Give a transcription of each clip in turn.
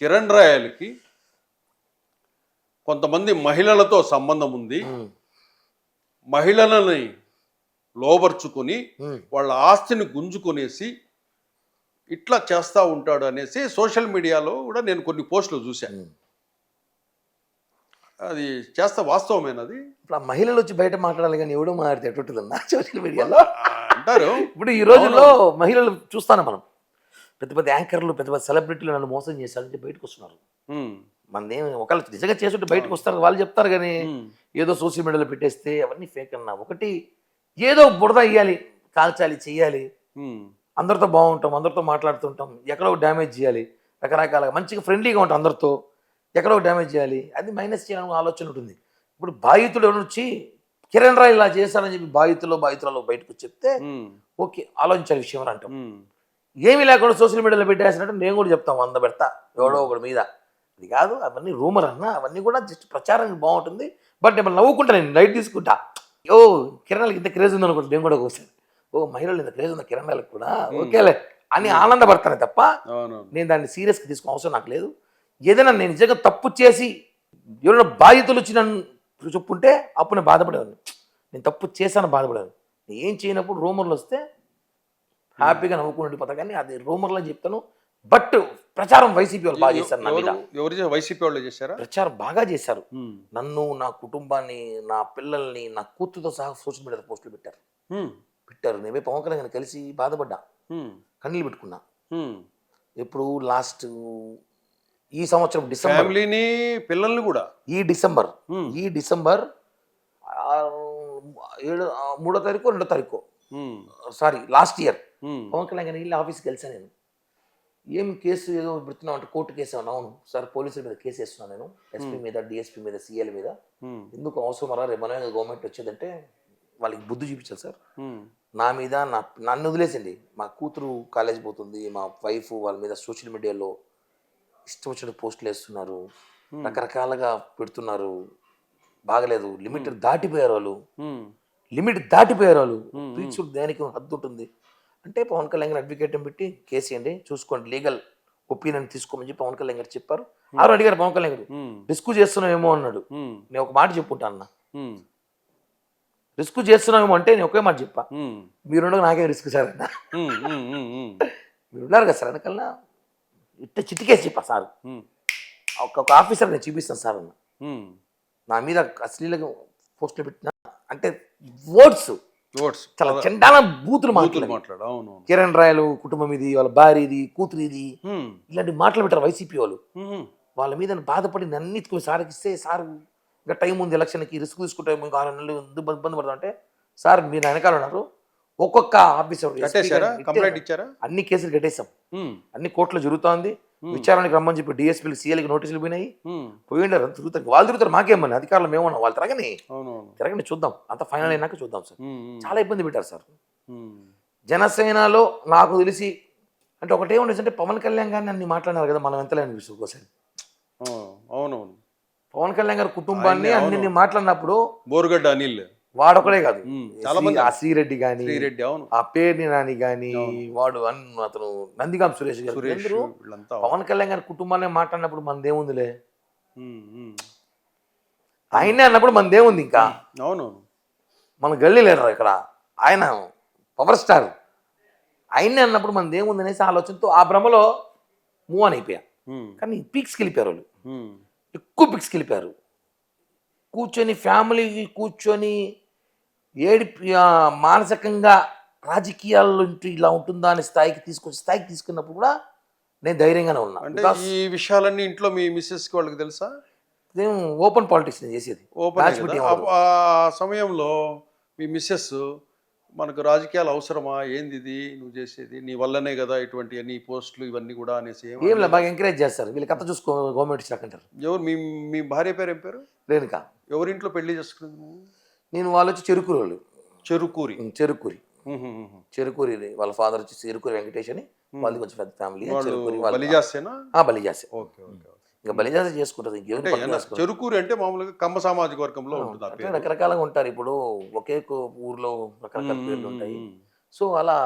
కిరణ్ రాయల్కి కొంతమంది మహిళలతో సంబంధం ఉంది. మహిళలని లోబర్చుకొని వాళ్ళ ఆస్తిని గుంజుకొనేసి ఇట్లా చేస్తూ ఉంటాడు అనేసి సోషల్ మీడియాలో కూడా నేను కొన్ని పోస్టులు చూశాను. అది చేస్తా వాస్తవమేనది? ఇప్పుడు ఆ మహిళలు వచ్చి బయట మాట్లాడాలి కానీ ఎవడో మాట్లాడితే ఎటుంటుందన్నా సోషల్ మీడియాలో? అంటారు. ఇప్పుడు ఈ రోజుల్లో మహిళలు చూస్తాను మనం. పెద్ద పెద్ద యాంకర్లు పెద్ద పెద్ద సెలబ్రిటీలు నన్ను మోసం చేశారంటే బయటకు వస్తున్నారు. మనదేం ఒకళ్ళు నిజంగా చేస్తుంటే బయటకు వస్తారు వాళ్ళు చెప్తారు కానీ ఏదో సోషల్ మీడియాలో పెట్టేస్తే అవన్నీ ఫేక్ అన్నా. ఒకటి ఏదో బురద ఇయ్యాలి కాల్చాలి చెయ్యాలి. అందరితో బాగుంటాం అందరితో మాట్లాడుతుంటాం ఎక్కడో డ్యామేజ్ చేయాలి రకరకాలుగా మంచిగా ఫ్రెండ్లీగా ఉంటాం అందరితో ఎక్కడో డ్యామేజ్ చేయాలి అది మైనస్ చేయాలని ఆలోచన ఉంటుంది ఇప్పుడు బాధితుడు వచ్చి కిరణ్ రాయ్ ఇలా చేశారని చెప్పి బాధితులు బాధితులలో బయటకు వచ్చి చెప్తే ఓకే ఆలోచించాలి విషయం అని అంటాం. ఏమీ లేకుండా సోషల్ మీడియాలో పెట్టేసినట్టు నేను కూడా చెప్తాం వంద పెడతా. ఎవడో ఒకటి మీద. అది కాదు అవన్నీ రూమర్ అన్న అవన్నీ కూడా జస్ట్ ప్రచారానికి బాగుంటుంది. బట్ నేను నవ్వుకుంటా నేను లైట్ తీసుకుంటా. ఓ కిరణాలకి ఇంత క్రేజ్ ఉంది అనుకుంటా నేను కూడా ఒకసారి ఓ మహిళలు ఇంత క్రేజ్ ఉంది కిరణాలకు కూడా ఓకేలే అని ఆనందపడతాను తప్ప నేను దాన్ని సీరియస్గా తీసుకునే అవసరం నాకు లేదు. ఏదైనా నేను నిజంగా తప్పు చేసి ఎవరైనా బాధితులు వచ్చి నన్ను చెప్పుంటే అప్పుడు నేను బాధపడేవాడిని. నేను తప్పు చేశాను బాధపడేవాడిని. నేను ఏం చేయనప్పుడు రూమర్లు వస్తే హ్యాపీగా నవ్వుకునే పోతా కానీ అది రూమర్లో చెప్తాను. బట్ ప్రచారం వైసీపీ వాళ్ళు బాగా చేశారు నా మీద. ఎవరు ఎవరు చే- వైసీపీ వాళ్ళు చేశారా? ప్రచారం బాగా చేశారు. నన్ను నా కుటుంబాన్ని నా పిల్లల్ని నా కూతురుతో సహా సోషల్ మీడియాలో పోస్టులు పెట్టారు. పెట్టారు. నేనే పవన్ కళ్యాణ్ కలిసి బాధపడ్డా. కన్నీళ్ళు పెట్టుకున్నా. ఎప్పుడు లాస్ట్ ఈ సంవత్సరం డిసెంబర్ ఫ్యామిలీని పిల్లల్ని కూడా? ఈ డిసెంబర్. ఈ డిసెంబర్ ఏడు మూడో తారీఖు రెండో తారీఖు. Sorry last year. Pawan Kalyan గారిని వెళ్ళి ఆఫీస్కి వెళ్తాను నేను. ఏం కేసు ఏదో పెడుతున్నావు అంటే కోర్టు కేసు ఏమన్నా? అవును. సార్ పోలీసుల మీద కేసు వేస్తున్నాను నేను. ఎస్పీ మీద డిఎస్పీ మీద సిఎల్ మీద. ఎందుకు అవసరం రా రేపు మన గవర్నమెంట్ వచ్చేదంటే వాళ్ళకి బుద్ధి చూపించాలి సార్. నా మీద నా నన్ను వదిలేసింది. మా కూతురు కాలేజ్ పోతుంది మా వైఫ్ వాళ్ళ మీద సోషల్ మీడియాలో ఇష్టం వచ్చిన పోస్టులు వేస్తున్నారు. రకరకాలుగా పెడుతున్నారు. బాగలేదు. లిమిట్ దాటిపోయారు వాళ్ళు. లిమిట్ దాటిపోయారు వాళ్ళు. దేనికి హద్దు ఉంటుంది. అంటే పవన్ కళ్యాణ్ గారు అడ్వకేట్ పెట్టి కేసు ఇవ్వండి చూసుకోండి లీగల్ ఒపీనియన్ తీసుకోమని చెప్పి పవన్ కళ్యాణ్ గారు చెప్పారు. ఆరు అడిగారు పవన్ కళ్యాణ్ గారు రిస్క్ చేస్తున్నామేమో అన్నాడు. నేను ఒక మాట చెప్పుంటా అన్న. రిస్క్ చేస్తున్నామేమో అంటే నేను ఒకే మాట చెప్పా. మీరుండగా నాకేం రిస్క్ సార్ అన్న. ఉమ్, ఉమ్, ఉమ్, ఉమ్, మీరు ఉన్నారు కదా సార్ వెనకల్లా ఇట్ట చిటికేసి చెప్పా సార్. ఉమ్, ఒక ఒక ఆఫీసర్ నేను చూపిస్తాను సార్ అన్న. నా మీద అశ్లీలంగా పోస్టులు పెట్టిన అంటే వర్డ్స్ ఓట్స్ చాలా చండాల బూతులు మాట్లాడు కిరణ్ రాయలు కుటుంబం ఇది వాళ్ళ భార్య ఇది కూతురు ఇది ఇలాంటి మాటలు పెట్టారు వైసీపీ వాళ్ళు. వాళ్ళ మీద బాధపడి నన్ను సార్కి ఇస్తే సార్ ఇంకా టైం ఉంది ఎలక్షన్కి రిస్క్ తీసుకుంటే ఇంకా ఆరు నెలలు ఇబ్బంది పడతాం అంటే సార్ మీరు వెనకాల ఉన్నారు. ఒక్కొక్క ఆఫీసర్ అన్ని కేసులు కట్టేశాం. ఉమ్, అన్ని కోర్టులో జరుగుతోంది. విచారణకి రమ్మని చెప్పి డిఎస్పీలు సీఎల్కి నోటీసులు పోయినాయి. పోయిండారు తిరుగుతారు వాళ్ళు తిరుగుతారు మాకేమని అధికారులు మేమన్నా వాళ్ళు తిరగని. తిరగని చూద్దాం. అంత ఫైనల్ అయినాక చూద్దాం సార్. చాలా ఇబ్బంది పెట్టారు సార్. జనసేనలో నాకు తెలిసి అంటే ఒకటే ఉండేసి అంటే పవన్ కళ్యాణ్ గారిని అన్ని మాట్లాడినారు కదా మనం ఎంత అనిపిస్తుంది ఒకసారి అవునవును. పవన్ కళ్యాణ్ గారి కుటుంబాన్ని. అన్ని మాట్లాడినప్పుడు బోరుగడ్డ అనిల్. వాడొకడే కాదు. చాలా మంది ఆ శ్రీరెడ్డి గాని శ్రీరెడ్డి అవును. ఆ పేర్ని నాని గాని వాడు అతను నందిగాం సురేష్ గారు. పవన్ కళ్యాణ్ గారి కుటుంబాన్ని మాట్లాడినప్పుడు మనదేముందిలే ఆయనే అన్నప్పుడు మనదేముంది ఇంకా? అవునవును మన గల్లీ లేరు ఇక్కడ. ఆయన పవర్ స్టార్. ఆయన్నే అన్నప్పుడు మనది ఏముంది అనేసి ఆలోచనతో ఆ భ్రమలో మూవ్ అని అయిపోయా. కానీ పీక్స్కి వెళ్ళిపోయారు వాళ్ళు. ఎక్కువ పిక్స్కి వెళ్ళిపోయారు. కూర్చొని ఫ్యామిలీ కూర్చొని ఏడిపి ఆ, మానసికంగా రాజకీయాల్లో ఇలా ఉంటుందా అనే స్థాయికి తీసుకొచ్చి స్థాయికి తీసుకున్నప్పుడు కూడా నేను ధైర్యంగానే ఉన్నా. అంటే ఈ విషయాలన్నీ ఇంట్లో మీ మిస్సెస్ వాళ్ళకి తెలుసా? ఇదేం ఓపెన్ పాలిటిక్స్ నేను చేసేది. ఓపెన్. ఆ సమయంలో మీ మిస్సెస్ మనకు రాజకీయాలు అవసరమా? ఏంది ఇది? నువ్వు చేసేది? నీ వల్లనే కదా ఇటువంటి నీ పోస్టులు ఇవన్నీ కూడా అనేసి ఏం లేదు బాగా ఎంకరేజ్ చేస్తారు. వీళ్ళు కథ చూసుకో గవర్నమెంట్ ఇచ్చాక అంటారు ఎవరు? మీ మీ భార్య పేరు ఏం పేరు? రేణుక. ఎవరింట్లో పెళ్ళి చేసుకున్నది నువ్వు? నేను వాళ్ళు వచ్చి చెరుకూరు. వాళ్ళు చెరుకూరి. చెరుకూరి. చెరుకూరి వాళ్ళ ఫాదర్ వచ్చి చెరుకూరి వెంకటేష్ అని వాళ్ళది కొంచెం పెద్ద ఫ్యామిలీ చెరుకూరి బలిజాసే. ఇంకా బలిజాస చేసుకుంటుంది ఇంకేం. చెరుకూరి అంటే మామూలుగా కమ్మ సామాజిక వర్గంలో రకరకాలుగా ఉంటారు ఇప్పుడు ఒకే ఊర్లో రకరకాల పేర్లు ఉంటాయి. సో అలా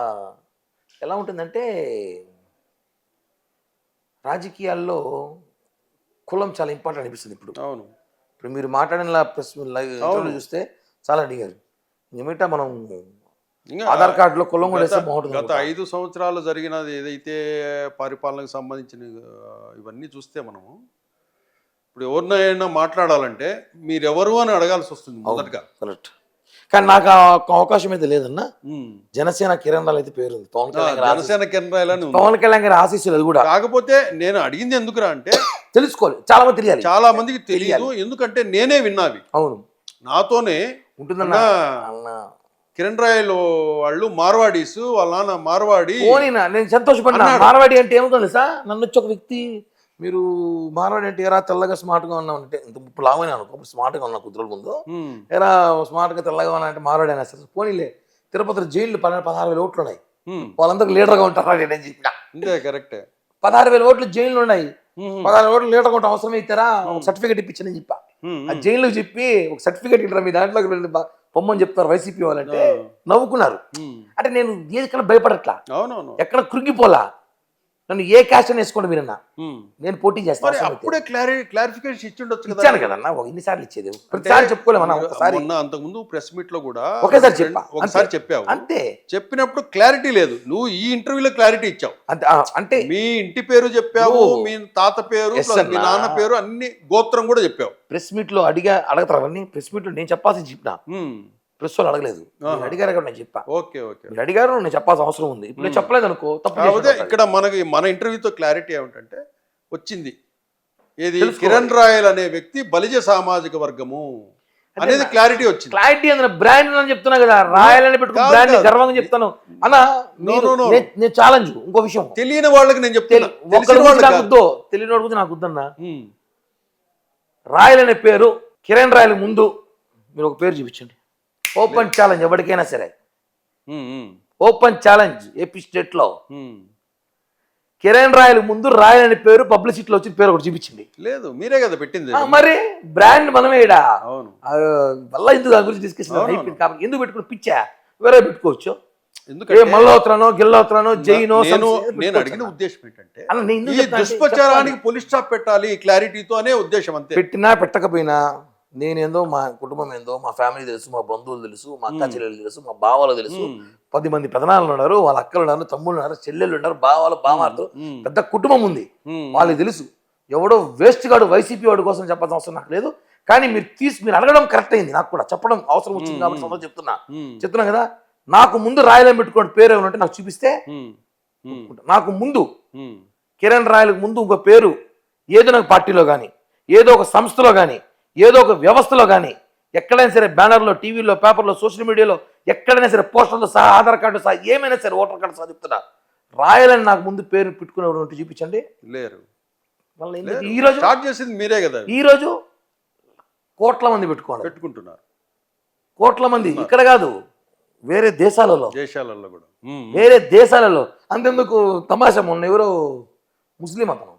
ఎలా ఉంటుందంటే రాజకీయాల్లో కులం చాలా ఇంపార్టెంట్ అనిపిస్తుంది ఇప్పుడు. అవును. ఇప్పుడు మీరు మాట్లాడిన చూస్తే చాలా అడిగారు. ఏమిటా మనం ఇంకా ఆధార్ కార్డులో కులం కూడా వేస్తే గత- బాగుంటుంది గత ఐదు సంవత్సరాలు జరిగినది ఏదైతే పరిపాలనకు సంబంధించిన ఇవన్నీ చూస్తే మనము ఇప్పుడు ఎవరినైనా మాట్లాడాలంటే మీరెవరు అని అడగాల్సి వస్తుంది మొదటగా. కరెక్ట్ కానీ నాకు అవకాశం అయితే లేదన్నా. జనసేన కిరణ్ అయితే పేరుంది. పవన్ కళ్యాణ్ జనసేన కేంద్రాలని ఉంది. పవన్ కళ్యాణ్ గారి ఆశీస్సులు అది కూడా. కాకపోతే నేను అడిగింది ఎందుకురా అంటే తెలుసుకోవాలి. చాలా మంది తెలియాలి. చాలా మందికి తెలియదు ఎందుకంటే నేనే విన్నావి అవును. నాతోనే ఉంటుందన్నా. అన్న అన్న. కిరణ్ రాయలు వాళ్ళు మార్వాడీస్ వాళ్ళ నాన్న మార్వాడి. పోనీనా నేను సంతోషపడినా. మార్వాడి అంటే ఏమో తెలుసా? నన్ను వచ్చి ఒక వ్యక్తి మీరు మార్వాడి అంటే ఎరా తెల్లగా స్మార్ట్గా ఉన్నావు అంటే ఇంత ముప్పు లావని అనుకో స్మార్ట్గా ఉన్నా కుదురు ముందు. ఎరా స్మార్ట్గా తెల్లగా ఉన్నా అంటే మార్వాడి అయినా సరే. పోనీలే తిరుపతి జైలు పన్నెండు పదహారు వేల ఓట్లు ఉన్నాయి. ఉమ్, వాళ్ళందరికి లీడర్గా ఉంటారా నేను చెప్పిన? అంతే కరెక్టే. పదహారు వేల ఓట్లు జైలు ఉన్నాయి. పదహారు ఓట్లు లీడర్గా ఉంటాం అవసరం ఒక సర్టిఫికేట్ ఇప్పించని చెప్పా. ఆ జైలు చెప్పి ఒక సర్టిఫికేట్ ఇట్లా మీ దాంట్లోకి వెళ్ళి పొమ్మని చెప్తారు వైసీపీ వాళ్ళంటే నవ్వుకున్నారు. అంటే నేను ఎక్కడ భయపడట్లా? అవునవును. ఎక్కడ కృంగిపోలా? నన్ను ఏ క్యాస్ట్ అని వేసుకోండి ఉమ్. నేను పోటీ మరి చేస్తాను అప్పుడే క్లారి క్లారిఫికేషన్ ఇచ్చి ఉండొచ్చు కదా. ఇచ్చాను కదన్నా ఇన్నిసార్లు ఇచ్చేది. ప్రతిసారి చెప్పుకోలేమన్నా ఒకసారి. అంతకుముందు ప్రెస్ మీట్లో కూడా ఒకేసారి చెప్పా. ఒకసారి. చెప్పావు. అంతే. చెప్పినప్పుడు క్లారిటీ లేదు. నువ్వు ఈ ఇంటర్వ్యూలో క్లారిటీ ఇచ్చావు. అంతే అంటే మీ ఇంటి పేరు చెప్పావు మీ తాత పేరు మీ. నాన్న పేరు అన్ని గోత్రం కూడా చెప్పావు. ప్రెస్ మీట్లో అడిగా అడగతారని ప్రెస్ మీట్లో నేను చెప్పాల్సింది చెప్పిన. ప్రెస్ వాళ్ళు అడగలేదు అడిగారు కాబట్టి నేను చెప్పా. Okay okay. మీరు అడిగారు నేను చెప్పాల్సిన అవసరం ఉంది. ఇప్పుడు నేను చెప్పలేదు అనుకో తప్పు కాకపోతే చేసినట్టు ఇక్కడ మనకి మన ఇంటర్వ్యూతో క్లారిటీ ఏమిటంటే వచ్చింది. ఏది. కిరణ్ రాయల్ అనే వ్యక్తి బలిజ సామాజిక వర్గము అనేది క్లారిటీ వచ్చింది. క్లారిటీ అందులో బ్రాండ్ అని చెప్తున్నా కదా రాయాలని పెట్టుకుని కాదు, బ్రాండ్. గర్వంగా చెప్తాను. అన్న. నేను- నేను ఛాలెంజ్ ఇంకో విషయం. తెలియని వాళ్ళకి నేను వాళ్ళకి నాకు. వద్దు. తెలియని గురించి నాకు వద్దన్నా. రాయల్ అనే పేరు కిరణ్ రాయల్ ముందు మీరు ఒక పేరు చూపించండి. ఓపెన్ ఛాలెంజ్ ఎవరికైనా సరే. ఓపెన్ ఛాలెంజ్ ఏపీ స్టేట్లో ఉమ్. కిరణ్ రాయల్ ముందు రాయల్ అనే పేరు పబ్లిసిటీలో వచ్చిన పేరు ఒకటి చూపించింది. లేదు మీరే కదా పెట్టింది. మరి బ్రాండ్ మనమే ఇడా అవును. వల్ల ఎందుకు దాని గురించి డిస్కషన్ కాబట్టి ఎందుకు పెట్టుకుని పిచ్చా? వేరే పెట్టుకోవచ్చు. ఎందుకంటే మల్లవుతున్నానో గిల్లవుతున్నానో జైనో నేను అడిగిన. ఉద్దేశం ఏంటంటే ఈ దుష్ప్రచారానికి పోలీస్ స్టాప్ పెట్టాలి క్లారిటీతో అనే ఉద్దేశం అంతే. పెట్టినా పెట్టకపోయినా నేనేందో మా కుటుంబం ఏందో మా ఫ్యామిలీ తెలుసు మా బంధువులు తెలుసు మా అక్క చెల్లెలు తెలుసు మా బావలు తెలుసు. పది మంది పెదనాలు ఉన్నారు వాళ్ళ అక్కలు ఉన్నారు తమ్ముళ్ళు ఉన్నారు చెల్లెళ్ళు ఉన్నారు బావాలు బామార్లు పెద్ద కుటుంబం ఉంది. వాళ్ళకి తెలుసు. ఎవడో వేస్ట్ గాడు వైసీపీ వాడి కోసం చెప్పాల్సిన అవసరం నాకు లేదు. కానీ మీరు తీసి మీరు అడగడం కరెక్ట్ అయింది నాకు కూడా. చెప్పడం అవసరం వచ్చింది కాబట్టి చెప్తున్నా. చెప్తున్నా కదా నాకు ముందు రాయలని పెట్టుకోండి పేరు ఏమైనా ఉంటే నాకు చూపిస్తే నాకు ముందు కిరణ్ రాయలకు ముందు ఇంకో పేరు ఏదో ఒక పార్టీలో కానీ ఏదో ఒక సంస్థలో కానీ ఏదో ఒక వ్యవస్థలో కానీ ఎక్కడైనా సరే బ్యానర్లో టీవీలో పేపర్లో సోషల్ మీడియాలో ఎక్కడైనా సరే పోస్టర్లో సహా ఆధార్ కార్డు సహా ఏమైనా సరే ఓటర్ కార్డు సహా చెప్తున్నా. రాయాలని నాకు ముందు పేరు పెట్టుకునేవాడు ఉంటే చూపించండి. లేరు. మళ్ళీ లేరు. ఎందుకు? ఈ రోజు స్టార్ట్ చేసింది మీరే కదా. ఈ రోజు కోట్ల మంది పెట్టుకోండి పెట్టుకుంటున్నారు. కోట్ల మంది. ఇక్కడ కాదు వేరే దేశాలలో. దేశాలలో కూడా. వేరే దేశాలలో. అంతెందుకు తమాషా మొన్న ఎవరో ముస్లిం అతను.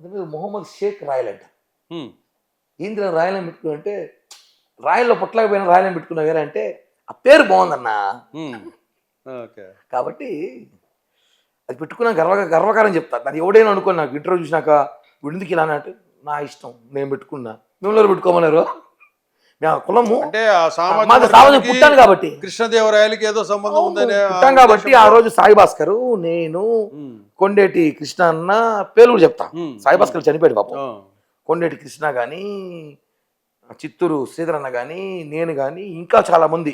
అతని మొహమ్మద్ షేక్ రాయల్ అంట ఉమ్, ఏంద్ర రాయలని పెట్టుకున్నా అంటే రాయల్లో పుట్టలేకపోయినా రాయలని పెట్టుకున్నా వేరే అంటే ఆ పేరు బాగుందన్న. కాబట్టి అది పెట్టుకున్నా గర్వ గర్వకారం చెప్తా. దాన్ని ఎవడైనా అనుకోని నాకు ఇంటర్వ్యూ చూసినాక విడుందుకు ఇలా అంటే నా ఇష్టం నేను పెట్టుకున్నా. మిమ్మల్ని పెట్టుకోమన్నారు? నా కులము అంటే సామాజిక పుట్టాను కాబట్టి. కృష్ణదేవరాయలకి ఏదో సంబంధం ఉందనే పుట్టాం కాబట్టి ఆ రోజు సాయి భాస్కర్ నేను కొండేటి కృష్ణ అన్న పేరు కూడా చెప్తా. సాయి భాస్కర్ చనిపోయాడు పాపం. కొండేటి కృష్ణ కానీ చిత్తూరు శ్రీధర్ అన్న కానీ నేను కానీ ఇంకా చాలా మంది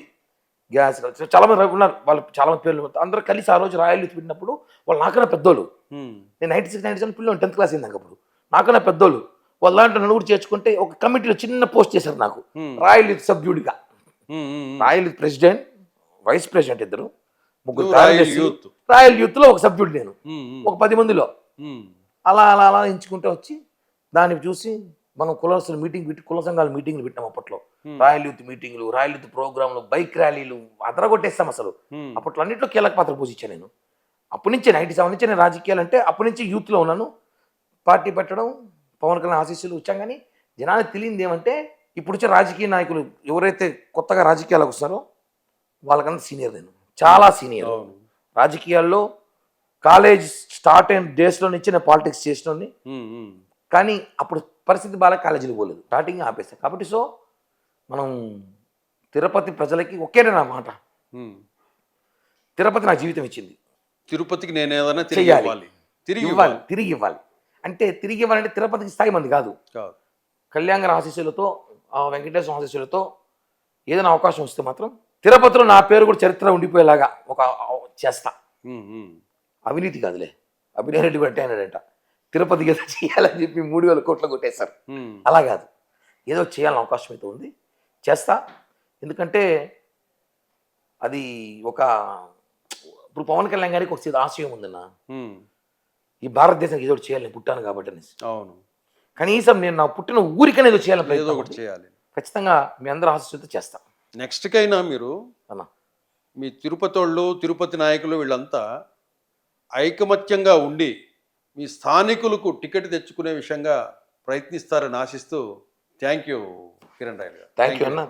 గ్యాస్ చాలా మంది ఉన్నారు వాళ్ళు చాలా మంది పేర్లు అందరూ కలిసి ఆ రోజు రాయలు పెట్టినప్పుడు వాళ్ళు నాకన్నా పెద్దోళ్ళు. నేను నైన్టీ సిక్స్ నైన్టీ సెవెన్ పిల్లలు టెన్త్ క్లాస్ అయింది అప్పుడు. నాకన్నా పెద్దోళ్ళు. వాళ్ళ దాంట్లో కూడా చేర్చుకుంటే ఒక కమిటీలో చిన్న పోస్ట్ చేశారు నాకు. రాయల్ యూత్ సభ్యుడిగా. Royal youth president vice president ఇద్దరు. ముగ్గురు రాయల్. యూత్. యూత్లో ఒక సభ్యుడు నేను. ఒక పది మందిలో. అలా అలా అలా ఎంచుకుంటూ వచ్చి దాన్ని చూసి మనం కులస్తులు మీటింగ్ పెట్టి కుల సంఘాల మీటింగ్లు పెట్టాం అప్పట్లో. రాయల్ యూత్ మీటింగ్లు రాయల్ యూత్ ప్రోగ్రాంలు బైక్ ర్యాలీలు అదరగొట్టేస్తాం అసలు. అప్పట్లో అన్నింటిలో కీలక పాత్ర పోషించాను నేను. అప్పటి నుంచి నైన్టీ సెవెన్ నుంచి నేను రాజకీయాలు అంటే అప్పటి నుంచి యూత్లో ఉన్నాను. పార్టీ పెట్టడం పవన్ కళ్యాణ్ ఆశీస్సులు వచ్చాం కానీ జనానికి తెలియంది ఏమంటే ఇప్పుడు వచ్చే రాజకీయ నాయకులు ఎవరైతే కొత్తగా రాజకీయాలకు వస్తారో వాళ్ళకన్నా సీనియర్ నేను. చాలా సీనియర్. రాజకీయాల్లో కాలేజ్ స్టార్ట్ అయిన డేస్లో నుంచి నేను పాలిటిక్స్ చేసినోని ఉమ్. కానీ అప్పుడు పరిస్థితి బాగా కాలేజీకి పోలేదు. స్టార్టింగ్ ఆపేస్తాను కాబట్టి సో మనం తిరుపతి ప్రజలకి ఒకేనే నా మాట. తిరుపతి నా జీవితం ఇచ్చింది. తిరుపతికి నేను ఏదైనా తిరిగి. ఇవ్వాలి. తిరిగి ఇవ్వాలి తిరిగి ఇవ్వాలి. అంటే తిరిగి ఇవ్వాలంటే తిరుపతికి స్థాయి మంది కాదు. కళ్యాణ ఆశీస్సులతో వెంకటేశ్వర ఆశీస్సులతో ఏదైనా అవకాశం వస్తే మాత్రం తిరుపతిలో నా పేరు కూడా చరిత్ర ఉండిపోయేలాగా ఒక చేస్తా. అవినీతి కాదులే. అభినయ రెడ్డి కూడా అన్నాడంట. తిరుపతికి ఏదో చేయాలని చెప్పి మూడు వేల కోట్లు కొట్టేశారు. అలా కాదు. ఏదో చేయాలని అవకాశం అయితే ఉంది. చేస్తా. ఎందుకంటే అది ఒక ఇప్పుడు పవన్ కళ్యాణ్ గారికి ఒక ఆశయం ఉందన్న. ఈ భారతదేశానికి ఏదో ఒకటి చేయాలి నేను పుట్టాను కాబట్టి అనేసి. అవును. కనీసం నేను నా పుట్టిన ఊరికనే ఏదో చేయాలని ఏదో ఒకటి. చేయాలి. ఖచ్చితంగా మీ అందరూ ఆశిస్తుంటే చేస్తా. నెక్స్ట్కైనా మీరు అన్న. మీ తిరుపతి వాళ్ళు తిరుపతి నాయకులు వీళ్ళంతా ఐకమత్యంగా ఉండి మీ స్థానికులకు టికెట్ తెచ్చుకునే విషయంగా ప్రయత్నిస్తారని ఆశిస్తూ థ్యాంక్ యూ కిరణ్ రాయల్ గారు. థ్యాంక్ యూ అన్న.